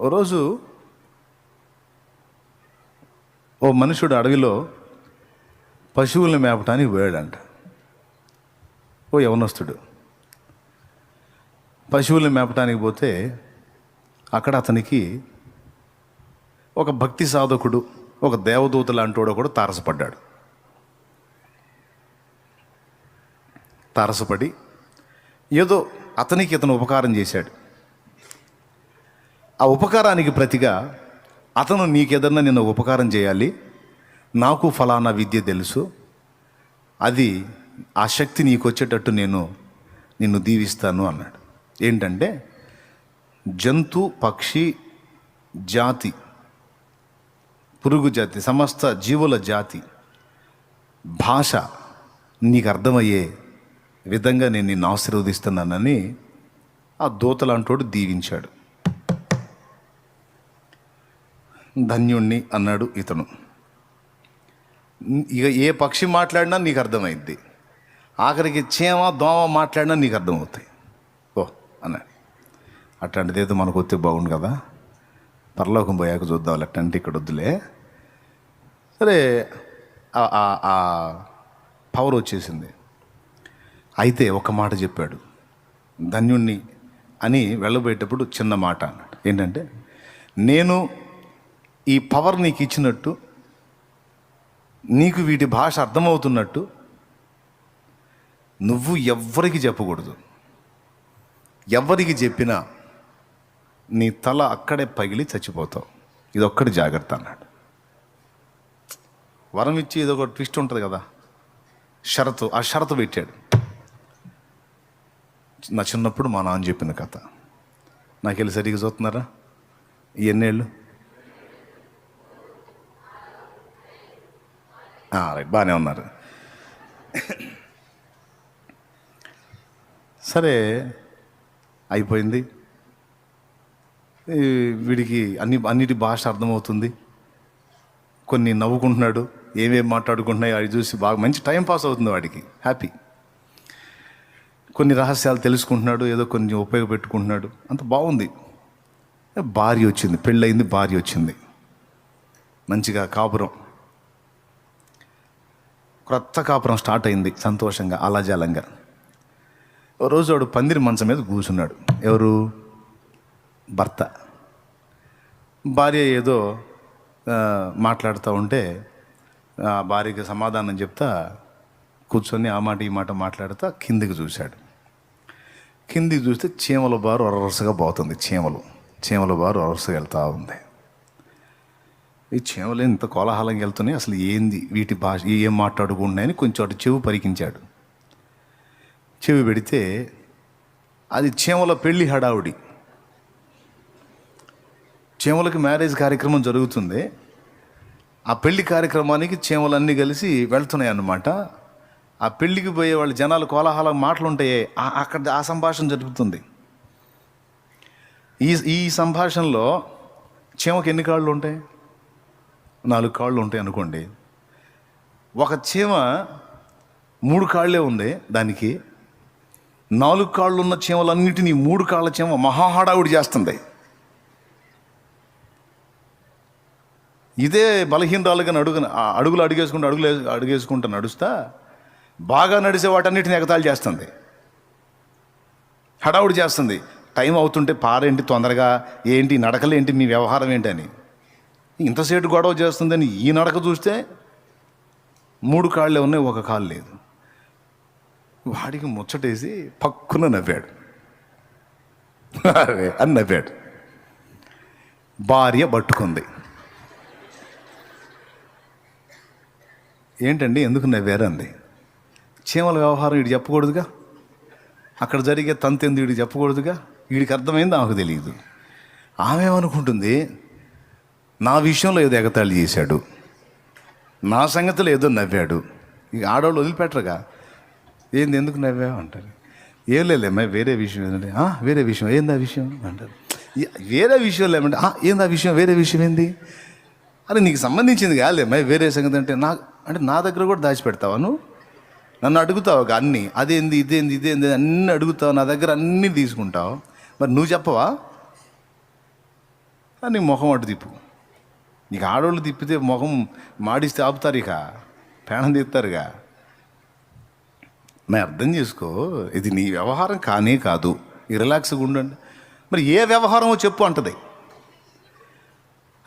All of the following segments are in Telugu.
ఓ రోజు ఓ మనుషుడు అడవిలో పశువుల్ని మేపటానికి పోయాడంట. ఓ యవనస్తుడు. పశువుల్ని మేపటానికి పోతే అక్కడ అతనికి ఒక భక్తి సాధకుడు ఒక దేవదూత లాంటివాడు కూడా తారసపడ్డాడు. తారసపడి ఏదో అతనికి ఇతను ఉపకారం చేశాడు. ఆ ఉపకారానికి ప్రతిగా అతను నీకేదన్నా నిన్ను ఉపకారం చేయాలి. నాకు ఫలానా విద్య తెలుసు. అది ఆ శక్తి నీకు వచ్చేటట్టు నేను నిన్ను దీవిస్తాను అన్నాడు. ఏంటంటే జంతు పక్షి జాతి పురుగు జాతి సమస్త జీవుల జాతి భాష నీకు అర్థమయ్యే విధంగా నేను నిన్ను ఆశీర్వదిస్తున్నానని ఆ దూతలాంటోడు దీవించాడు. ధన్యుణ్ణి అన్నాడు ఇతను. ఇక ఏ పక్షి మాట్లాడినా నీకు అర్థమైద్ది. ఆఖరికి చీమ దోమ మాట్లాడినా నీకు అర్థమవుతాయి. ఓ అన్నాడు. అట్లాంటిది ఏదో మనకు వస్తే బాగుండు కదా. పరలోకం పోయాక చూద్దాం అట్లాంటి ఇక్కడ వద్దులే. సరే ఆ పవర్ వచ్చేసింది. అయితే ఒక మాట చెప్పాడు. ధన్యుణ్ణి అని వెళ్ళబోయేటప్పుడు చిన్న మాట అన్నాడు. ఏంటంటే నేను ఈ పవర్ నీకు ఇచ్చినట్టు నీకు వీటి భాష అర్థమవుతున్నట్టు నువ్వు ఎవ్వరికి చెప్పకూడదు. ఎవరికి చెప్పినా నీ తల అక్కడే పగిలి చచ్చిపోతావు. ఇది జాగ్రత్త అన్నాడు. వరం ఇచ్చి ఇదొక ఒక ట్విస్ట్ ఉంటుంది కదా షరతు ఆ షరతు పెట్టాడు. నా చిన్నప్పుడు మా నాన్న చెప్పిన కథ. నాకు వెళ్ళి సరిగ్గా చూస్తున్నారా? ఎన్నేళ్ళు? రైట్ బాగానే ఉన్నారు సరే అయిపోయింది వీడికి అన్ని అన్నిటి భాష అర్థమవుతుంది కొన్ని నవ్వుకుంటున్నాడు ఏమేమి మాట్లాడుకుంటున్నాయో అవి చూసి బాగా మంచి టైం పాస్ అవుతుంది వాడికి హ్యాపీ కొన్ని రహస్యాలు తెలుసుకుంటున్నాడు ఏదో కొన్ని ఉపయోగపెట్టుకుంటున్నాడు అంత బాగుంది భార్య వచ్చింది పెళ్ళయింది భార్య వచ్చింది మంచిగా కాపురం క్రొత్త కాపురం స్టార్ట్ అయింది సంతోషంగా అలాజాలంగా ఓ రోజు వాడు పందిరి మంచం మీద కూర్చున్నాడు. ఎవరు? భర్త. భార్య ఏదో మాట్లాడుతూ ఉంటే ఆ భార్యకి సమాధానం చెప్తా కూర్చొని ఆ మాట ఈ మాట మాట్లాడుతా కిందికి చూశాడు. కిందికి చూస్తే చీమల బారు వరసగా పోతుంది చీమలు. చీమల బారు వరసగా వెళ్తూ ఉంది. ఈ చేమలు ఇంత కోలాహలంగా వెళ్తున్నాయి అసలు ఏంది? వీటి భాష ఏం మాట్లాడుకుంటున్నాయని కొంచెం అటు చెవి పరికించాడు. చెవి పెడితే అది చీమల పెళ్ళి హడావుడి. చీమలకి మ్యారేజ్ కార్యక్రమం జరుగుతుంది. ఆ పెళ్ళి కార్యక్రమానికి చీమలన్నీ కలిసి వెళ్తున్నాయి అన్నమాట ఆ పెళ్ళికి పోయే వాళ్ళ జనాలు కోలాహలం మాటలుంటాయే అక్కడ ఆ సంభాషణ జరుగుతుంది. ఈ ఈ సంభాషణలో చీమకి ఎన్ని కాళ్ళు ఉంటాయి నాలుగు కాళ్ళు ఉంటాయి అనుకోండి. ఒక చీమ మూడు కాళ్ళే ఉంది దానికి. నాలుగు కాళ్ళు ఉన్న చీమలన్నిటినీ మూడు కాళ్ళ చీమ మహాహడావుడి చేస్తుంది. ఇదే బలహీనరాలుగా అడుగు అడుగులు అడుగేసుకుంటూ అడుగులు అడుగేసుకుంటూ నడుస్తా బాగా నడిచే వాటన్నిటిని ఎగతాళి చేస్తుంది. హడావుడి చేస్తుంది. టైం అవుతుంటే పారేంటి తొందరగా ఏంటి నడకలేంటి మీ వ్యవహారం ఏంటి అని ఇంతసేటు గొడవ చేస్తుందని ఈ నడక చూస్తే మూడు కాళ్ళే ఉన్నాయి ఒక కాళ్ళు లేదు. వాడికి ముచ్చటేసి పక్కున నవ్వాడు. అరే అని నవ్వాడు. భార్య పట్టుకుంది. ఏంటండి ఎందుకు నవ్వారు అంది. చీమల వ్యవహారం వీడు చెప్పకూడదుగా? అక్కడ జరిగే తంతెందు ఇటు చెప్పకూడదుగా? వీడికి అర్థమైంది ఆమెకు తెలియదు ఆమె ఏమనుకుంటుంది? నా విషయంలో ఏదో ఎగతాళి చేశాడు. నా సంగతిలో ఏదో నవ్వాడు. ఇక ఆడవాళ్ళు వదిలిపెట్టరుగా. ఏంది ఎందుకు నవ్వావు అంటారు. ఏం లేదమ్మా వేరే విషయం ఏంటంటే వేరే విషయం ఏంది ఆ విషయం? అంటారు. వేరే విషయం లేమంటే "ఆ, ఏంది ఆ విషయం వేరే విషయం ఏంది? అరే నీకు సంబంధించింది కాదులేమ్మా వేరే సంగతి అంటే నా అంటే నా దగ్గర కూడా దాచిపెడతావా నువ్వు? నన్ను అడుగుతావు ఒక అదేంది ఇదేంది ఇదేంది అన్నీ అడుగుతావు? నా దగ్గర అన్నీ తీసుకుంటావు? మరి నువ్వు చెప్పవా? నీ మొహం అటు తిప్పు. నీకు ఆడవాళ్ళు తిప్పితే మొహం మాడిస్తే ఆపుతారు ఇక. ప్రాణం తీస్తారుగా మరి అర్థం చేసుకో ఇది నీ వ్యవహారం కానే కాదు. ఈ రిలాక్స్గా ఉండండి. మరి ఏ వ్యవహారమో చెప్పు అంటది.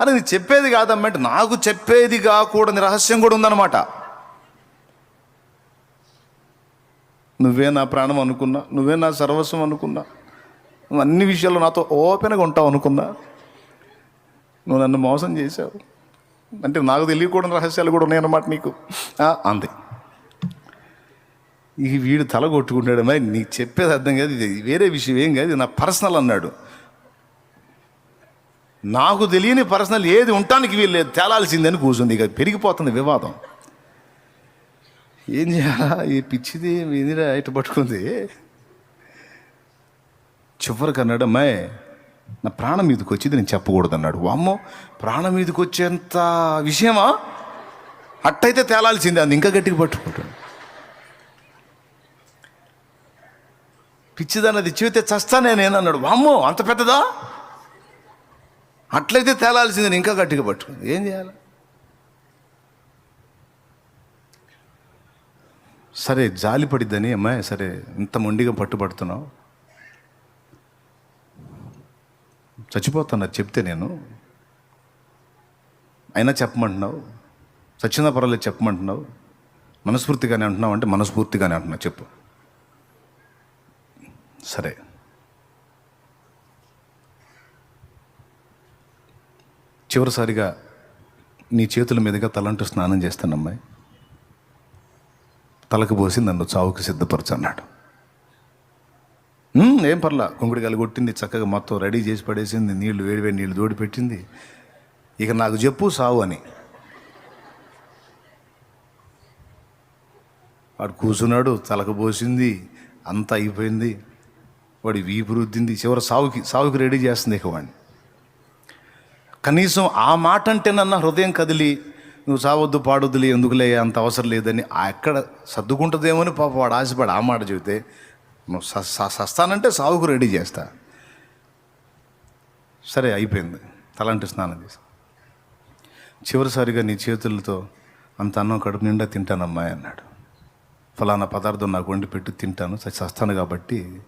అరే నీ చెప్పేది కాదమ్మంటే నాకు చెప్పేది కాకూడని రహస్యం కూడా ఉందన్నమాట. నువ్వే నా ప్రాణం అనుకున్నా నువ్వే నా సర్వస్వం అనుకున్నా అన్ని విషయాల్లో నాతో ఓపెన్గా ఉంటావు అనుకున్నా నువ్వు నన్ను మోసం చేశావు. అంటే నాకు తెలియకూడని రహస్యాలు కూడా ఉన్నాయన్నమాట నీకు. అంది ఈ వీడు తల కొట్టుకుంటాడు మరి నీకు చెప్పేది అర్థం కాదు ఇది వేరే విషయం ఏం కాదు ఇది నా పర్సనల్ అన్నాడు. నాకు తెలియని పర్సనల్ ఏది ఉండటానికి వీళ్ళు తేలాల్సిందని కూర్చుంది. ఇక పెరిగిపోతుంది వివాదం. ఏం చేయాలా? ఈ పిచ్చిది మీదిరా ఇటు పట్టుకుంది? చివరికి అన్నాడు అమ్మాయి నా ప్రాణం మీదకి వచ్చింది నేను చెప్పకూడదు అన్నాడు వామ్మో ప్రాణం మీదకి వచ్చేంత విషయమా? అట్టయితే తేలాల్సిందే అది. ఇంకా గట్టిగా పట్టుకుంటాడు. పిచ్చిదన్నది చెబితే చస్తానే నేను అన్నాడు. వామ్మో అంత పెద్దదా? అట్లయితే తేలాల్సింది ఇంకా గట్టిగా పట్టుకుంది. ఏం చేయాలి? సరే జాలి పడిద్దని అమ్మాయి సరే ఇంత మొండిగా పట్టుబడుతున్నావు. చచ్చిపోతున్నా చెప్తే నేను. అయినా చెప్పమంటున్నావు? చచ్చిన పర్వాలేదు చెప్పమంటున్నావు? మనస్ఫూర్తిగానే అంటున్నావు అంటే మనస్ఫూర్తిగానే అంటున్నావు చెప్పు. సరే. చివరిసారిగా నీ చేతుల మీదుగా తలంటూ స్నానం చేస్తానమ్మాయి. తలకు పోసి నన్ను చావుకు సిద్ధపరచు అన్నాడు. ఏం పర్లా. కుంకుడికాయలు కొట్టింది చక్కగా మొత్తం రెడీ చేసి పడేసింది నీళ్ళు వేడి వేడి దోడి పెట్టింది. ఇక నాకు చెప్పు సావు అని. వాడు కూర్చున్నాడు తలకు పోసింది అంతా అయిపోయింది. వాడి వీపు రుద్దింది చివరి సావుకి సావుకి రెడీ చేస్తుంది ఇక వాడిని. కనీసం ఆ మాట అంటే నన్న హృదయం కదిలి నువ్వు సావద్దు పాడొద్దులే ఎందుకులే అంత అవసరం లేదని ఎక్కడ సర్దుకుంటుందేమో అని పాప వాడు ఆశపడి ఆ మాట చెబితే నువ్వు స- సస్తానంటే సావుకు రెడీ చేస్తా. సరే అయిపోయింది. తలంటి స్నానం చేసి చివరిసారిగా నీ చేతులతో అంత అన్నం కడుపు నిండా తింటానమ్మా అన్నాడు. ఫలానా పదార్థం నాకు వండి పెట్టి తింటాను. చ- చస్తాను కాబట్టి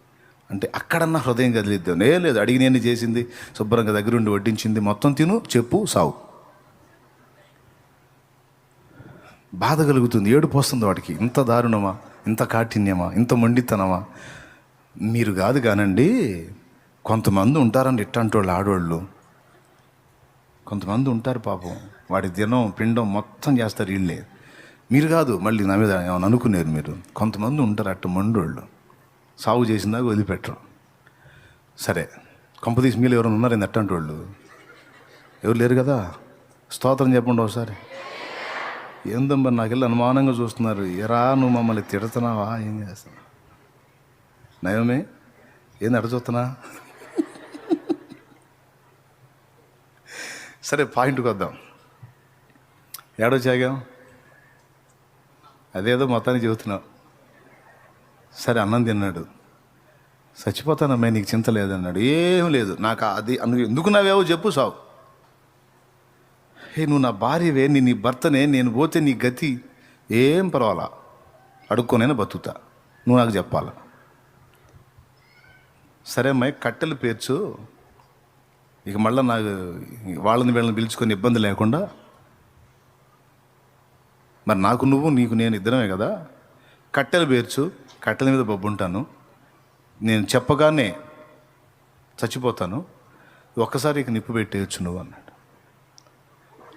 అంటే అక్కడన్నా హృదయం కదిలిద్దాం. ఏ లేదు అడిగి నేను చేసింది. శుభ్రంగా దగ్గరుండి వడ్డించింది. మొత్తం తిను చెప్పు సావు. బాధ కలుగుతుంది. ఏడుపు వస్తుంది వాడికి. ఇంత దారుణమా? ఇంత కాఠిన్యమా? ఇంత మొండితనమా? మీరు కాదు కానండి కొంతమంది ఉంటారండి ఇట్టంటి వాళ్ళు ఆడవాళ్ళు కొంతమంది ఉంటారు పాపం. వాడి దినం పిండం మొత్తం చేస్తారు వీళ్ళే. మీరు కాదు మళ్ళీ నా మీద ఏమైనా అనుకునేరు మీరు? కొంతమంది ఉంటారు అట్ట మండోళ్ళు. సాగు చేసిందాక వదిలిపెట్టరు. సరే కొంపదీసి మీలో ఎవరైనా ఉన్నారండి అట్టంటి వాళ్ళు ఎవరు లేరు కదా? స్తోత్రం చెప్పండి ఒకసారి. ఏందమ్మా నాకెళ్ళి అనుమానంగా చూస్తున్నారు. ఎరా నువ్వు మమ్మల్ని తిడుతున్నావా? ఏం చేస్తున్నావు? నయమే ఏంది అడ చూస్తున్నా సరే పాయింట్కి వద్దాం. ఏడో చాగాం అదేదో మొత్తానికి చెబుతున్నావు. సరే అన్నం తిన్నాడు. చచ్చిపోతానమ్మా నీకు చింత లేదన్నాడు. ఏం లేదు. నాకు అది ఎందుకు నావేవో చెప్పు సావు. హే నువ్వు నా భార్యవే నీ నీ భర్తనే నేను పోతే నీ గతి ఏం పర్వాలా? అడుక్కోనైనా బతుకుతా. నువ్వు నాకు చెప్పాల? సరే అమ్మాయి కట్టెలు పేర్చు. ఇక మళ్ళీ నాకు వాళ్ళని వీళ్ళని పిలుచుకొని ఇబ్బంది లేకుండా. మరి నాకు నువ్వు నీకు నేను ఇద్దరమే కదా? కట్టెలు పేర్చు కట్టెల మీద బొబ్బుంటాను. నేను చెప్పగానే చచ్చిపోతాను. ఒక్కసారి ఇక నిప్పు పెట్టేయచ్చు నువ్వు అన్నాడు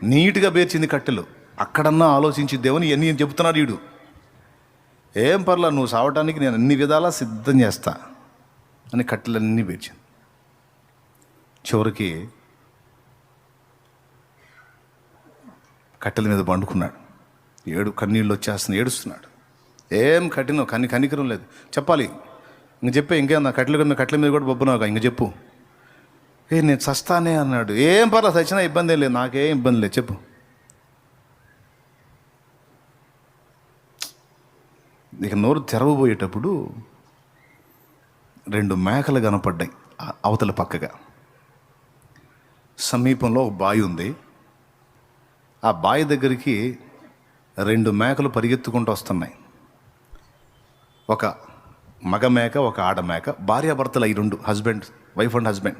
నీట్గా పేర్చింది కట్టెలు. అక్కడన్నా ఆలోచించిద్దేమని దేవుని నేను చెబుతున్నాడు వీడు ఏం పర్లా నువ్వు సావటానికి నేను అన్ని విధాలా సిద్ధం చేస్తా అని కట్టెలన్నీ పేర్చింది. చివరికి కట్టెల మీద పండుకున్నాడు. ఏడు కన్నీళ్ళు వచ్చేస్తున్నాయి ఏడుస్తున్నాడు. ఏం కఠినం కన్ని కనికరం లేదు. చెప్పాలి. ఇంక చెప్పే ఇంకేం నా కట్టెల మీద కట్టెల మీద కూడా బొబ్బునావు ఇంక చెప్పు. ఏ నేను చస్తానే అన్నాడు. ఏం పర్లేదు చచ్చినా ఇబ్బంది లేదు. నాకేం ఇబ్బంది లేదు చెప్పు. ఇక నోరు తెరవబోయేటప్పుడు రెండు మేకలు కనపడ్డాయి అవతల పక్కగా. సమీపంలో ఒక బావి ఉంది. ఆ బావి దగ్గరికి రెండు మేకలు పరిగెత్తుకుంటూ వస్తున్నాయి. ఒక మగ మేక ఒక ఆడ మేక భార్యాభర్తలు ఈ రెండు హస్బెండ్ వైఫ్ అండ్ హస్బెండ్.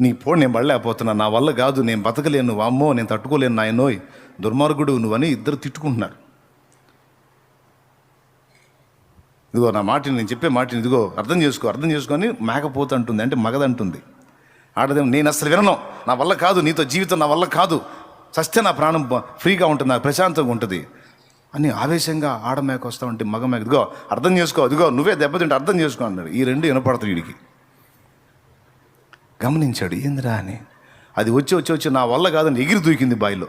నీ పో నేను పడలేకపోతున్నా. నా వల్ల కాదు నేను బతకలేను అమ్మో నేను తట్టుకోలేను నాయనోయ్ దుర్మార్గుడు నువ్వని ఇద్దరు తిట్టుకుంటున్నారు. ఇదిగో నా మాటని నేను చెప్పే మాటని ఇదిగో అర్థం చేసుకో అర్థం చేసుకొని మేకపోత అంటుంది అంటే మగదంటుంది. ఆడదేమో నేను అసలు వినను. నా వల్ల కాదు నీతో జీవితం నా వల్ల కాదు. సస్తే నా ప్రాణం ఫ్రీగా ఉంటుంది నాకు ప్రశాంతంగా ఉంటుంది. అని ఆవేశంగా ఆడ మేక వస్తా ఉంటే మగ మేక ఇదిగో అర్థం చేసుకో ఇదిగో నువ్వే దెబ్బతింటే అర్థం చేసుకో అన్నాడు. ఈ రెండు వినపడతాయి వీడికి. గమనించాడు ఏందిరా అని. అది వచ్చి వచ్చి వచ్చి నా వల్ల కాదని ఎగిరి దూకింది బాయిలో.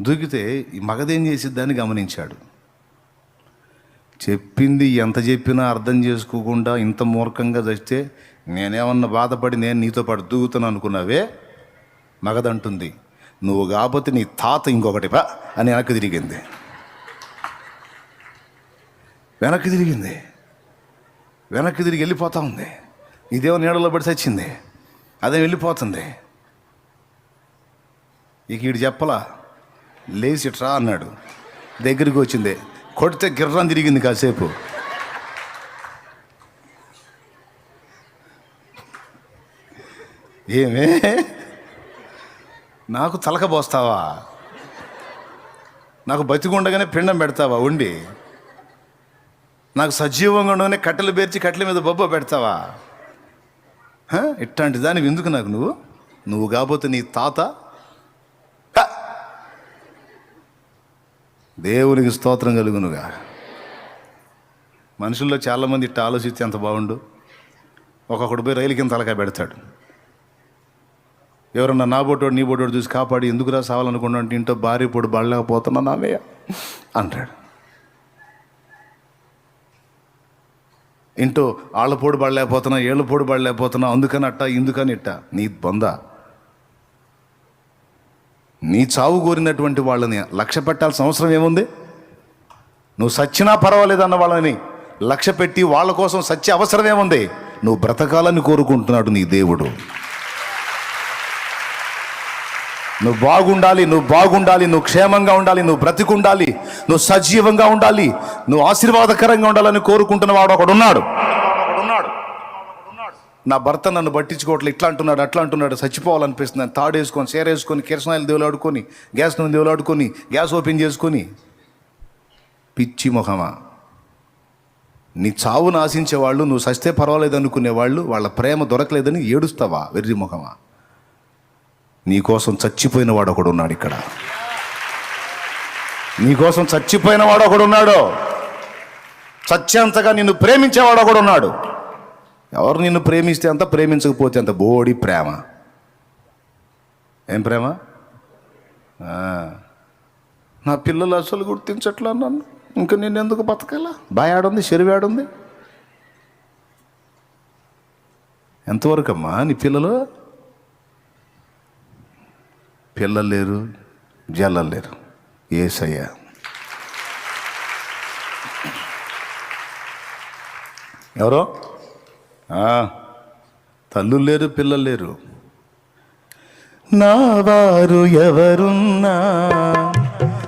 దూకితే ఈ మగదేం చేసిద్దని గమనించాడు. చెప్పింది ఎంత చెప్పినా అర్థం చేసుకోకుండా ఇంత మూర్ఖంగా చస్తే నేనేమన్నా బాధపడి నేను నీతో పాటు దూకుతాను అనుకున్నావే? మగదంటుంది నువ్వు కాకపోతే నీ తాత ఇంకొకటి పా అని వెనక్కి తిరిగింది. వెనక్కి తిరిగింది. వెనక్కి తిరిగి వెళ్ళిపోతా ఉంది. ఇదేమో నీడలో పడి తెచ్చింది అదే వెళ్ళిపోతుంది. ఇక వీడు చెప్పలా లేచి ట్రా అన్నాడు. దగ్గరికి వచ్చింది. కొడితే గిర్రం తిరిగింది కాసేపు. ఏమే? నాకు తలక పోస్తావా? నాకు బతికుండగానే పిండం పెడతావా? ఉండి. నాకు సజీవంగా ఉండగానే కట్టెలు పేర్చి కట్టెల మీద బొబ్బ పెడతావా? ఇట్లాంటి దానికి ఎందుకు నాకు నువ్వు? నువ్వు కాకపోతే నీ తాత? దేవునికి స్తోత్రం కలుగునుగా. మనుషుల్లో చాలామంది ఇట్ట ఆలోచిస్తే ఎంత బాగుండు. ఒక్కొక్కడు పోయి రైలు కింద తలకాయ పెడతాడు. ఎవరన్నా నా బోటోడు నీ బోటోడు చూసి కాపాడి ఎందుకురా సావాలనుకున్నా అంటే ఇంట్లో భార్య పొడి బడలేకపోతున్నా నావే అంటాడు. ఇంటో ఆళ్ళ పొడి పడలేకపోతున్నా ఏళ్ళ పొడి పడలేకపోతున్నా అందుకని అట్ట ఇందుకని ఇట్ట. నీ బొంద. నీ చావు కోరినటువంటి వాళ్ళని లక్ష్య పెట్టాల్సిన అవసరం ఏముంది? నువ్వు సచ్చినా పర్వాలేదు అన్న వాళ్ళని లక్ష్య పెట్టి వాళ్ళ కోసం సత్య అవసరం ఏముంది? నువ్వు బ్రతకాలని కోరుకుంటున్నాడు నీ దేవుడు. నువ్వు బాగుండాలి నువ్వు బాగుండాలి నువ్వు క్షేమంగా ఉండాలి నువ్వు బ్రతికుండాలి నువ్వు సజీవంగా ఉండాలి నువ్వు ఆశీర్వాదకరంగా ఉండాలని కోరుకుంటున్న వాడు ఒకడు ఉన్నాడు. నా భర్త నన్ను పట్టించుకోవట్లే ఇట్లా అంటున్నాడు అట్లా అంటున్నాడు చచ్చిపోవాలనిపిస్తుంది. అని తాడేసుకొని సేరేసుకొని కిరసనాయిలు దేవులాడుకొని గ్యాస్ నూనె దేవులాడుకొని గ్యాస్ ఓపెన్ చేసుకొని పిచ్చి ముఖమా నీ చావును ఆశించే వాళ్ళు నువ్వు సస్తే పర్వాలేదు అనుకునే వాళ్ళు వాళ్ళ ప్రేమ దొరకలేదని ఏడుస్తావా వెర్రి ముఖమా నీకోసం చచ్చిపోయిన వాడు ఒకడు ఉన్నాడు ఇక్కడ. నీకోసం చచ్చిపోయిన వాడు ఒకడు ఉన్నాడు. చచ్చేంతగా నిన్ను ప్రేమించేవాడు ఒకడు ఉన్నాడు. ఎవరు నిన్ను ప్రేమిస్తే అంత ప్రేమించకపోతే అంత బోడి ప్రేమ. ఏం ప్రేమ? నా పిల్లలు అసలు గుర్తించట్లా నన్ను. ఇంకా నేను ఎందుకు బతకాలా బాయాడుంది చెరువాడుంది ఎంతవరకు అమ్మా నీ పిల్లలు? పిల్లలు లేరు లేరు. ఏసయ్య. ఎవరో? ఆ, లేరు పిల్లలు లేరు. నా వారు ఎవరున్నా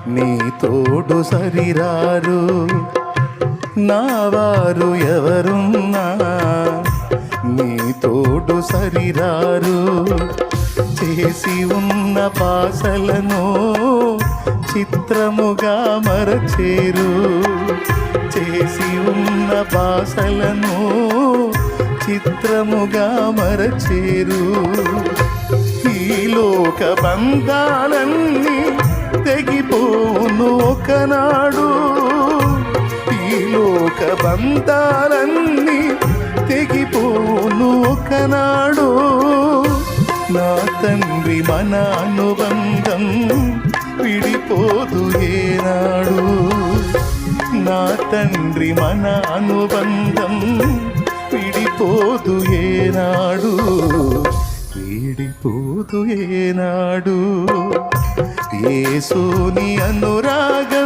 నీ తోడు సరిరారు. నా వారు ఎవరున్నా నీ తోడు సరిరారు. చేసి ఉన్న పాసలను చిత్రముగా మరచేరు. చేసి ఉన్న పాసలను చిత్రముగా మరచేరు. ఈ లోక బంధాలన్నీ తెగిపోను ఒకనాడు. ఈ లోక బంధాలన్నీ తెగిపోను ఒకనాడు. నా తండ్రి మన అనుబంధం విడిపోదు ఏనాడు. నా తండ్రి మన అనుబంధం విడిపోదు ఏనాడు. విడిపోదు ఏనాడు. ఏసోని అనురాగం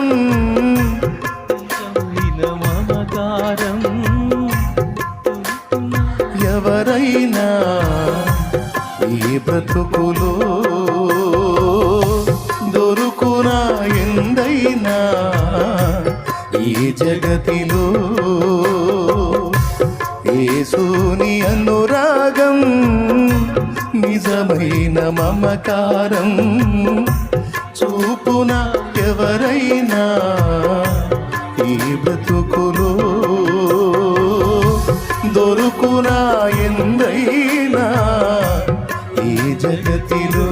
నిజమైన మమకారం చూపున ఎవరైనా ఈ బ్రతుకులో దొరుకునా ఎందైనా ఈ జగతిలో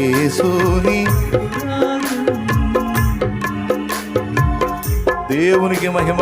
ఏసుని దేవునికి మహిమ.